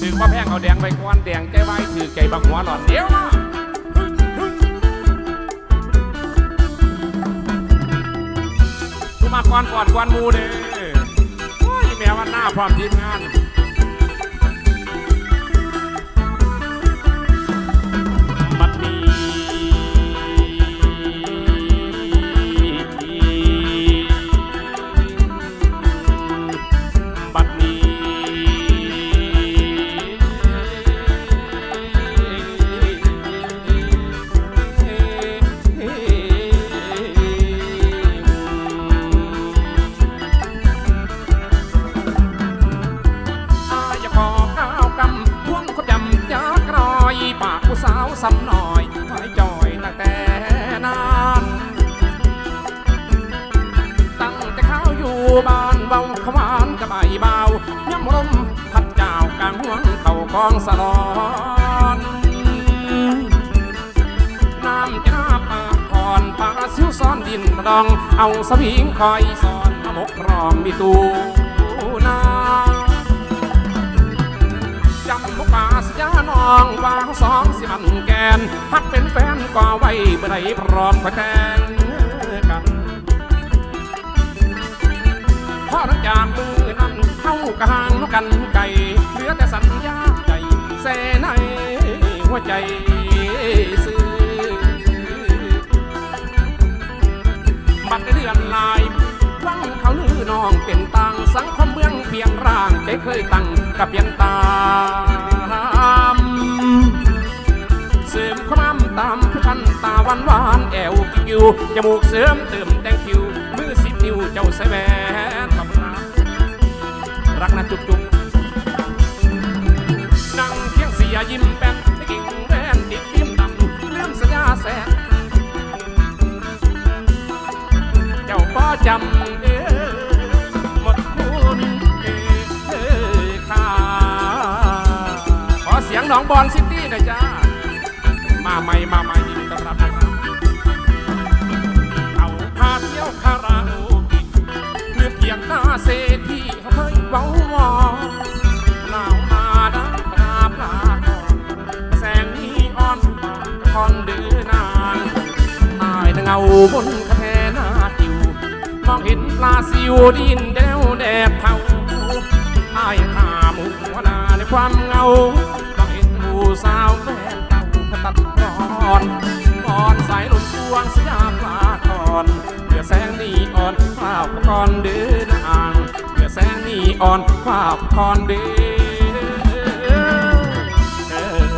ถือว่าแพงเอาแดงไปก้อนแดงใจไว้ถือไก่บังหัวหลอนเดียวมากูมาก้อนก่อนก่อนมูเด้โอ้ยแมววันหน้าพร้อมทีมงาน องสลอนน้ำจะนาปากคอนปลาซิวซ้อนดินดอง เอาสวิงคอยสอนมกรอมมีตูนาจำมุกป่าสยานองวางสองสิมันแกนพักเป็นแฟนก็ไว้เมื่อใดพร้อมคอยแต่งกันพอหลังจากมือนั้นเข้ากลางนกันไก่เหลือแต่สัญญา แส่ในหัวใจซื้อบัดเดือนลายวังเขาลือน้องเป็นตังสังคมเมืองเพียงร่างใจเคยตั้งกับเพียงตามเสริมความตามคือพันตาหวานหวานแอวกิ้วจมูกเสริมเติมแต่งคิวมือสิบนิ้วเจ้าใส่แว หนองบอลซิตี้น่อยจ้า มาใหม่มาใหม่ยินดีต้อนรับนะครับเอาพาเที่ยวคาราโอเกะเพื่อเพียงหน้าเศรษฐีเฮ้ยเบาหมอหนาวมาด้ปลาปลาก่อนแสงนีอ่อนคอนเดือนางตายเงาบนกระแทหน้าติวมองเห็นปลาซิวดินเดวแดบเทาอายหาหมูหัวหนาในความเงา สาวแฟนเก่าพตัดรอนก่อนสายลมพวงสยามปลาก่อนเพื่อแสงนีอ่อนข้าวก่อนเดินอ่างเพื่อแสงนีอ่อนข้าวก่อนเดินเอ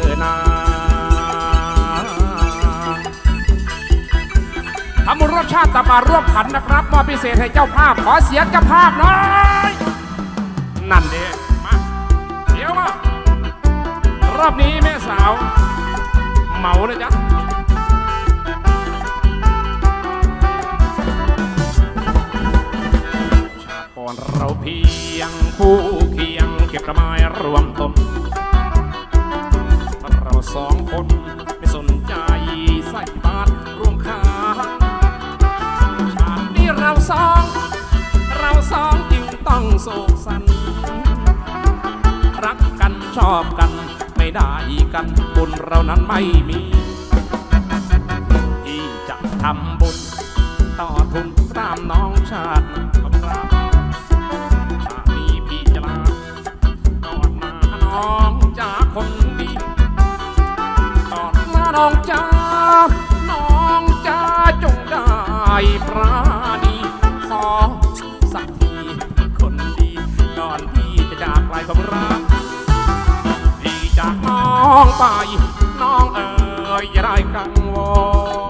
อนาทำบุญร่วมชาติตามาร่วมขันนะครับมอบพิเศษให้เจ้าภาพขอเสียงเจ้าภาพหน่อยนั่นเด้ม รอบนี้แม่สาว เหมาเลยจ้ะชาก่อนเราเพียงคู่เคียงเก็บกระไม้รวมตนเราสองคนไม่สนใจใส่บาตรร่วมขาชาตินี้เราสอง เราสองจึงต้องโศกสันรักกันชอบกัน ไม่ได้กันบุญเรานั้นไม่มีที่จะทำบุญ ต่อทุนตามน้องชาติครับชาตินี้พี่จะลาก่อนมาน้องจาคนดีก่อนมาน้องจ้าน้องจ้าจงได้ปรา องไป น้องเอ๋ยอย่าได้กังวล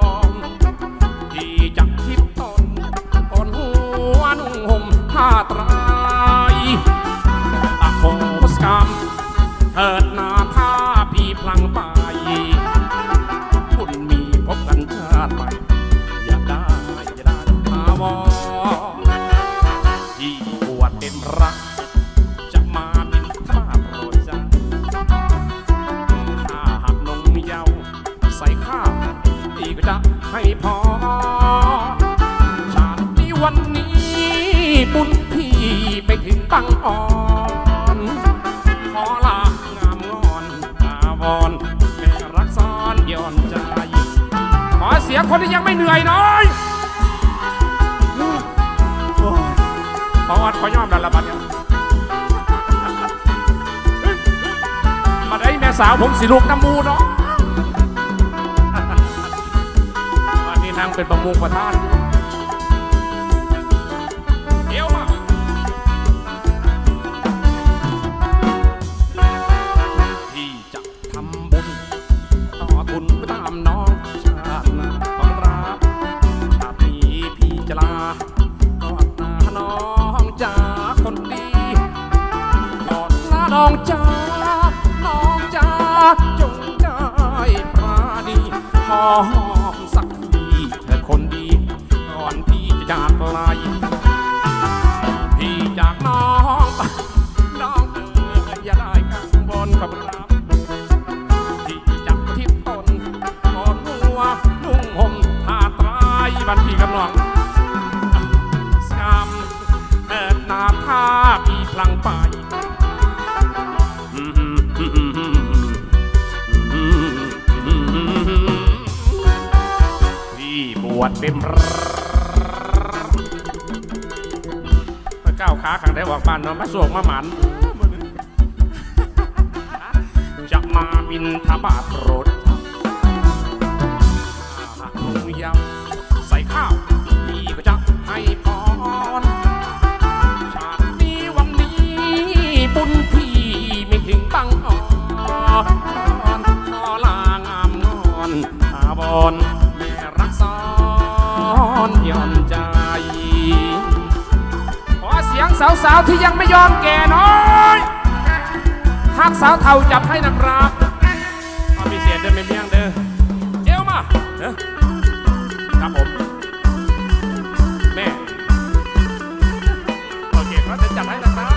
สาวผมสิลูกน้ำมูเนาะวันนี้นางเป็นประมุขประธาน อนพี่จะจากไกลพี่จากน้องไปน้องเอ๋ยอย่าได้กังวลกับเราพี่จากทิศตนกอนหัวนุ่งห่มผ้าไตรายบันพี่กับน้องสามเอิดนาท่าพี่พลังไปพี่บวชเป็นร ขาขังได้ออกบ้านนาะมาสวกมาหมันจะมาบินทบาทรถลุงยำใส่ข้าวพี่ก็จะให้พรชาตินี้วันนี้บุญพี่ไม่ถึงบังอ่อนขอลางามงอนอาบอน สาวๆที่ยังไม่ยอมแก่น้อยหักสาวเท่าจับให้นะครับเอามีเสียเดินไม่เมี่ยงเด้อเดี๋ยวมาเด้อครับผม แม่โอเคครับจะจัดให้นะครับ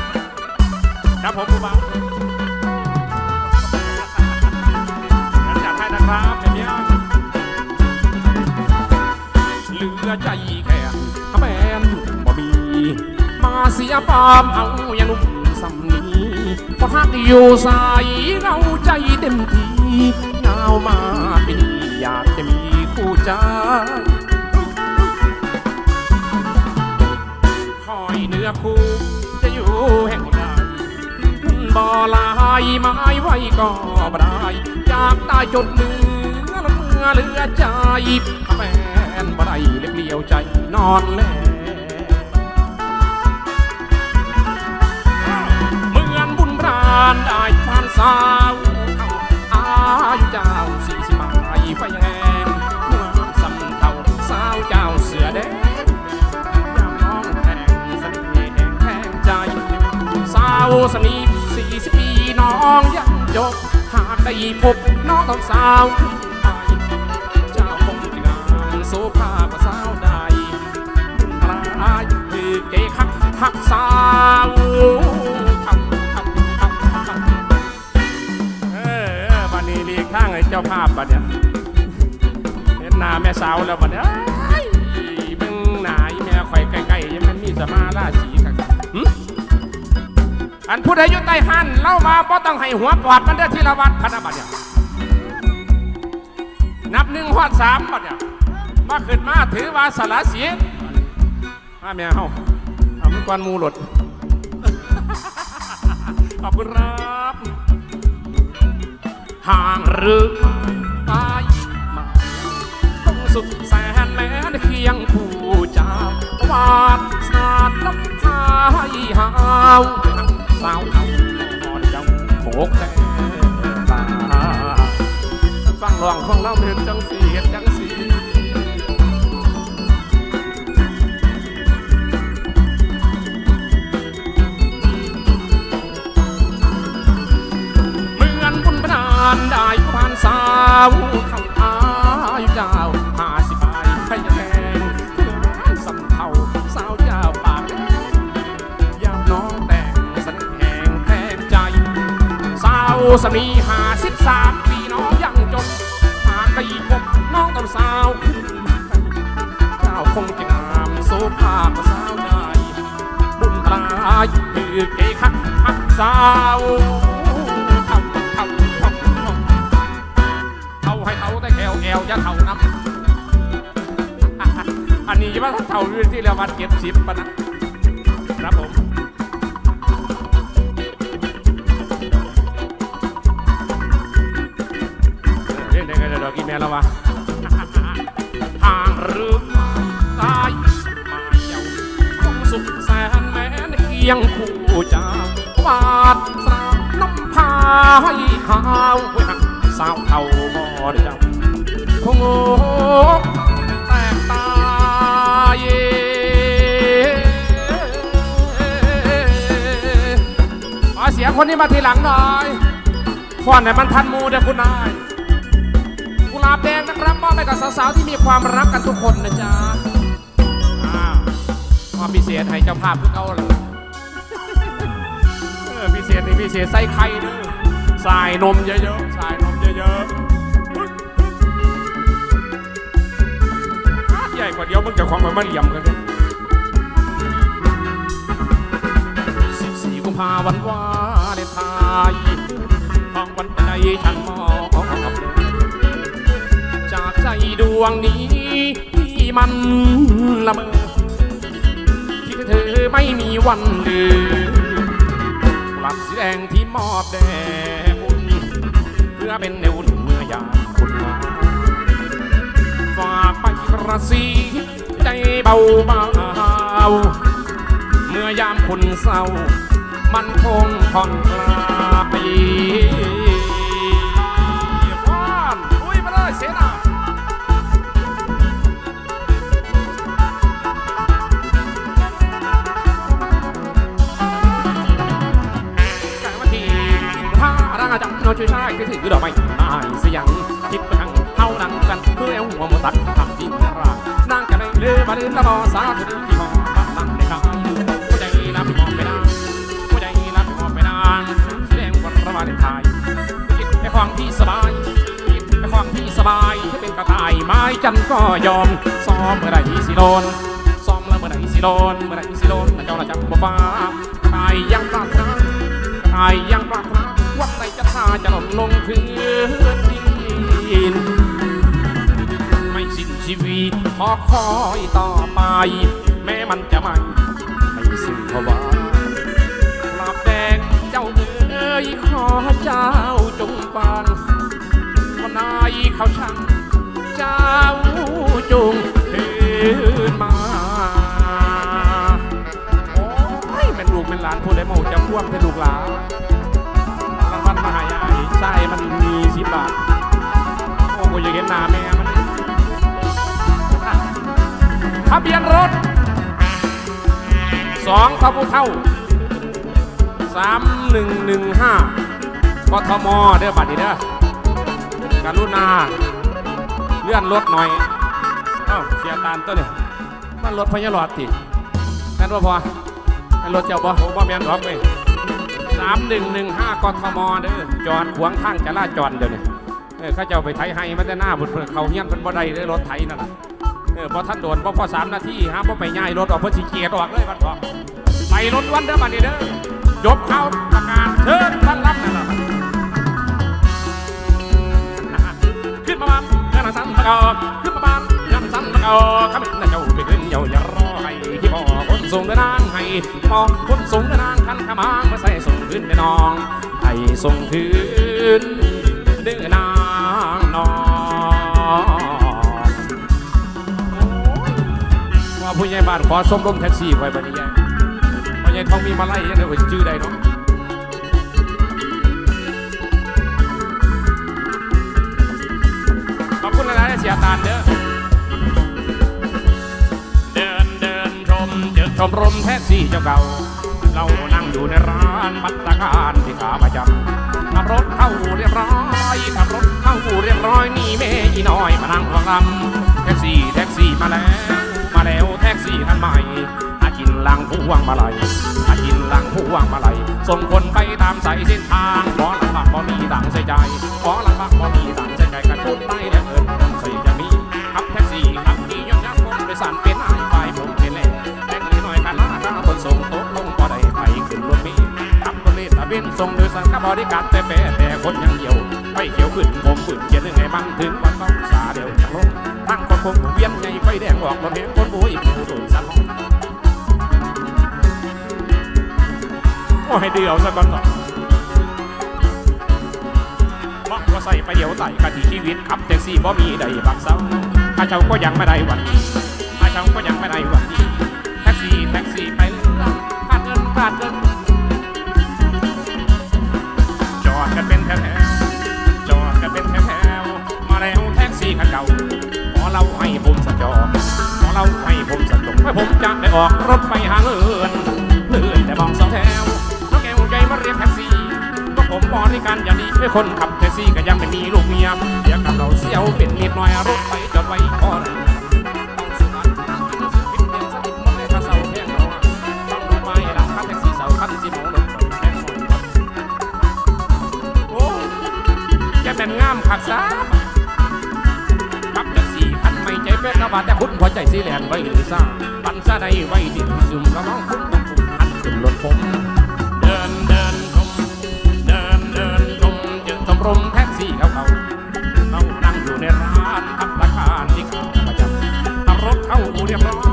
ครับผมผู้บ่าจัดให้นะครับไม่เมี่ยงเหลือใจ สียปามเอาอย่างนุ่มสำนีพอทักอยู่ใสายเราใจเต็มทียาวมาปีนี้อยากจะมีคู่ใจคอยเนื้อคู่จะอยู่แห่งใดบ่ลายไม้ไว้ก็บ่ได้อยากได้จดเนื้อเมื่อเหลือใจแฟนบ่ได้เล็บเลียวใจนอนแลเานได้ผ่านสาวอายุเจ้าสี่สิบปลายไฟแหงเมื่อสำเท่าสาวเจ้าเสือแดงยามน้องแทงสน่ห์แห่งแทงใจ สาวสนีสี่สิบปีน้องยังจบหากได้พบน้องต้องสาวขึ้นไปเจ้าคงจะงามโซภากว่าสาวใดบุญพลายคือเก๋คักหักสาว นางไอ้เจ้าภาพบัดเนี่ยเห็นหน้าแม่สาวแล้วบัดเนี้ยเบิ่งหน้าอีแม่ข่อยใกล้ๆยังมันมีสมาราศีกันอันผู้ใดอยู่ใต้หันเล่ามาบ่ต้องให้หัวปอดมันเด้อที่ละวัดพะนบัดเนี่ยนับหนึ่งฮอดสามบัดเนี่ยมาขึ้นมาถือว่าสารสีมาแม่เฮาเอามันกวนมูหลดขอบคุณครับ ห่างหรือไกลมาต้องสุดแสนแม้เคียงผู้จาวาดสาดน้ำตายหาวสาวเอาหอนจังโขกแต่ตาฟังร้องของเราเห็นจังสีเห็นจังานได้ผ่านสาวข้าอายเจ้าห้าสิบปลายแดงเพื่อนสำเภาสาวเจ้าปากแดงยามน้องแต่งสันแหงแทงใจ สาวสมีห้าสิบสามปีน้องยังจนหากได้พบน้องต้องสาวขึ้นเจ้าคงจะงามโซภาพสาวได้บุญตรายคือเกคักหักสาวำทำทำเอาให้เขาได้แอวแอวอย่าเท่าน้ำนี่ว่าเท่าอยู่ที่เรียกว่าเก็บสิบปะนะครับผมเรื่องเด็กๆดอกอีเมลแล้ววะทางหรือตายมาเยาคงสุขแสนแม้นเคียงคู่เจ้าวาดสาน้ำพายหาวไว้หักสาวเท่าบ่ได้เจ้า คงโง่แตกตายขอเสียงคนนี้มาทีหลังหน่อยฟอนไหนมันทันมูเด้อคุณนายกุหลาบแดงนะครับมอบให้กับสาวๆที่มีความรักกันทุกคนนะจ๊ะอ้ามอบพิเศษให้เจ้าภาพทุกเขาเลยเออพิเศษนี่พิเศษใส่ไข่เด้อใส่นมเยอะๆใส่นมเยอะๆ กว่าเดียวมึงจะของมันมาเหลี่ยมกันเลยสิบสี่กุมภาวันวาเลนไทน์ทองวันใจฉันมองจากใจดวงนี้ที่มันละเมอคิดเธอไม่มีวันลืมกลับสีแดงที่มอบแด่บุญเพื่อเป็นเนว ระสีใจเบาเบาเมื่อยามคุณเศร้า มันคงผ่อนคลายาตายยังปรารถนาตายยังปรารถนาวันไหนจะทาจะหล่นลงพื้นดินไม่สิ้นชีวิตขอคอยต่อไป แม้มันจะไม่ไม่สิ้นภาวะลับแดงเจ้าเอ๋ยขอเจ้าจงฟังวันนายเขาช่างเจ้าจงคืนม หลานพูดได้โมจะพ่วงเป็นลูกหลานรางวัลมหายายใช่มันมีสิบบาทโอ้โหอยากเห็นหน้าแม่มันทะเบียนรถสองทบุเท่าสามหนึ่งหนึ่งห้ากทมเด้อบัตรนี้เด้อการุณาเลื่อนรถหน่อยเอ้าเสียตานตัวนี่มันรถพญาลอดติแม่นว่าพอแม่น รถเจ้าบ่ผมว่แม่นหรอกเว้ยสามหนึ่งหนึ่งห้ากทมเด้อจอดขวางทางจราจรเดี๋ยวนี้เออเข้าเจ้าไปไถให้มันจะหน้าบุญเพิ่นเขาเฮี้ยนเพิ่นบ่ได้เลยรถไถนั่นน่ะเออพอท่านโดนพอพอสามนาทีฮะพอไปง่ายรถออกพอสิเกียร์ออกเลยวันพอไปรถวันเด้อบัดนี้เด้อจบเขาประกาศเชิญท่านรับนั่นน่ะขึ้นมาบ้านเงินสั่นมากอกขึ้น นางให้พ่อคนส่งนางคันขมางมาใส่ส่งขึ้นไปน้องให้ส่งคืนเดินนางนองว่าผู้ใหญ่บ้านขอส้มรมแท็กซี่ไว้บัดนี้แย่พ่อใหญ่ทองมีมาไล่ยังไงว่าชื่อใดเนาะขอบคุณหลายๆเสียตานเด้อ ชมรมแท็กซี่เจ้าเก่า เรานั่งอยู่ในร้านพัตตาคารที่ขาประจำขับรถเข้าเรียบร้อยขับรถเข้าเรียบร้อยนี่เมยีน้อยมานั่งฟังลำแท็กซี่แท็กซี่มาแล้ว มาแล้วแท็กซี่คันใหม่อากินลังผู้วางมาลัยอากินลังผู้วางมาลัยส่งคนไปตามสายเส้นทางขอลำบากบ่มีตังใส่ใจขอลำบากบ่มี บริการแต่แปรแต่คนยังเหี่ยวไฟเขียวขึ้นผมฝืนเขียนยังไงบ้างถึงวันต้องสาเดียวจะลงทั้งคนคงเวียนไงไฟแดงออกรถแหงคนบุยผู้โดนสลองโอ้ให้เดียวซะก่อนต่อบอกว่าใส่ไปเดียวใส่กะทิชีวิตขับแท็กซี่บ่มีใดบักเศร้าข้าเจ้าก็ยังไม่ได้วันนี้ข้าเจ้าก็ยังไม่ได้วันนี้แท็กซี่แท็กซี่ไปเรื่อยขาดเงินขาดเงิน จอขอเราให้ผมสะจงให้ผมจะได้ออกรถไปหาเงินเลื่อนแต่มองสองแถวน้องแก้วใจมาเรียกแท็กซี่ก็ผมบริการอย่างดีให้คนขับแท็กซี่ก็ยังไม่มีลูกเมียเดี๋ยวกับเราเสียวเป็นนิดหน่อยรถไปจอดไว้ก่อนเดือนสนิทมาเลยถ้าเสาแกเสาคันสีหมองรถแพงหน่อยโอ้จะเป็นงามขักษา ใจเป็นระบาแต่คุณพอใจสีแลนไว้หรือซ่าปันซะได้ไว้ดินซุ่มกระน้องคุณต้องคุณหันขึ้นรถผม เดินเดินชมเดินเดินชมเจอชมรมแท็กซี่เขาเขาเขานั่งอยู่ในร้านพัตตาคารที่เขาประจำเอารถเข้าเรียบร้อย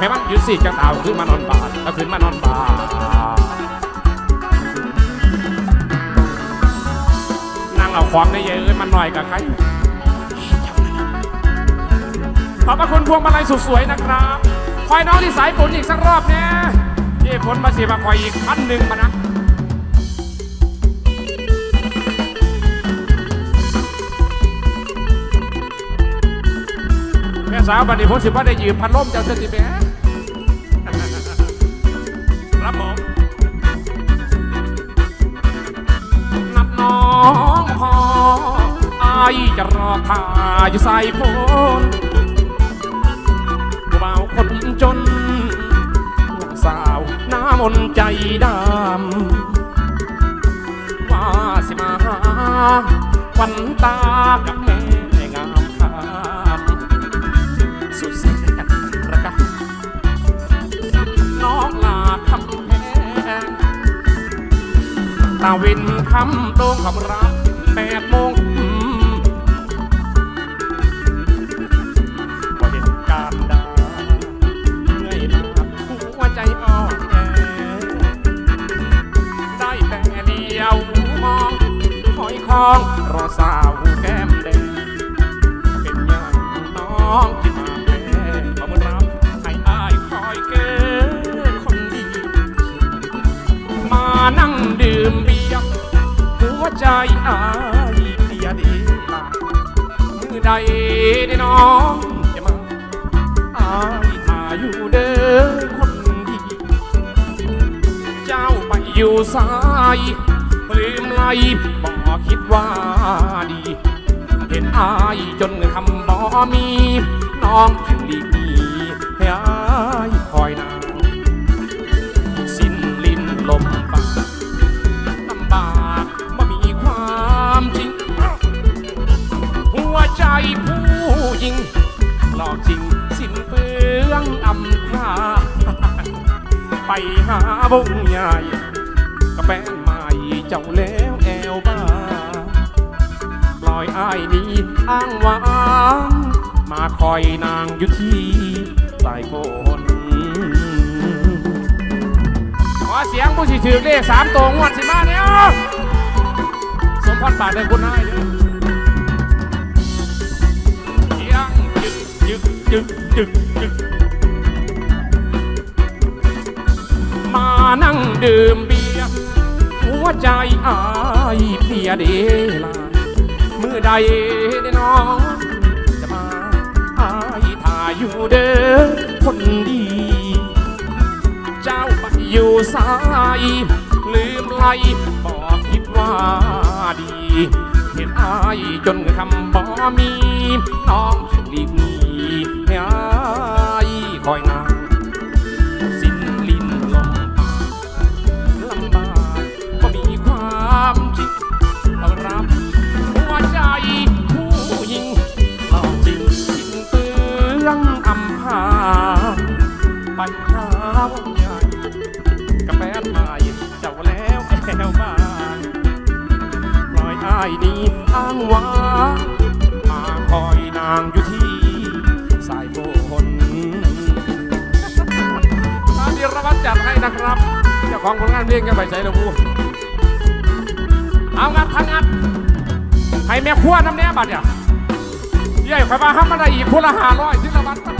ให้มันยุดสิจังเต่าขึ้นมานอนบาดก็ขึ้นมานอนบาดนั่งเอาความในเยอะมันหน่อยกับใครขอบพระคุณพวงมาลัยสุดสวยนะครับคอยน้องที่สายฝนอีกสักรอบเนี่ยเย่ฝนมาสีมาคอยอีกพันหนึ่งมานะแม่สาวบันนี้ผมสิว่าได้ยืมพัดลมเจ้าเสติแม่ จะรอท่าอยู่ใส่พนผู้บ่าวคนจนสาวหน้ามนใจดำว่าสิมาหาวันตากับแม่งามคำสุดแสนระกำน้องลาคำแพงตาวินคำโตงคำรับแปดโมง คอยคองรอสาวแก้มแดงเป็นอย่างน้องที่มาแพ้ขอมือรับให้อายคอยเก้คนดี มานั่งดื่มเบียร์หัวใจอายเสียดีลามือใดน้องจะมาอายมาอยู่เด้อคนดี เจ้าไปอยู่สายลืมไล่บอกคิด ว่าดี เห็นอายจนคำบ่มี น้องจึงหลีกหนีให้อายคอยนานสิ้นลิ้นลมปากลำบากบ่มีความจริง หัวใจผู้หญิงหลอกจริงสิ้นเปลืองอำพราไปหาบงใหญ่ก็แป้งใหม่เจ้าแล้วแอวบ้าปล่ อยอ้ายนี้อ้างหวานมาคอยนางอยู่ที่สายฝนขอเสียงผู้สิถือเลขสามตัวงวดสิมาเนี่ยสมพรปากเดินคุณนายเด้อเสียงจึกจึกจึกจึกจึกมานั่งดื่มเบียร์หัวใจอายเพียเดลา ใดได้น้องจะมาอายถ่ายอยู่เด้อคนดี เจ้าไปอยู่สายลืมไลบอกคิดว่าดี เห็นอายจนคำบ่มี น้องจึงหลีกหนีให้อายคอยนา อำพาไปหาวันใหญ่กับแฟนใหม่เจ้าแล้วแอวบ้านปล่อยอ้ายนี้อ้างว้ามาคอยนางอยู่ที่สายโบนตามที่รวัตจัดให้นะครับ เจ้าของผลงานเพลงยังไปใส่ละบูเอางัดทางงัดให้แม่ขั้วน้ำแน่บัดเนี่ยยี่ใหญ่ข่อยมาห้ามมาได้อีกคนละห้าร้อยที่ละวันก็ได้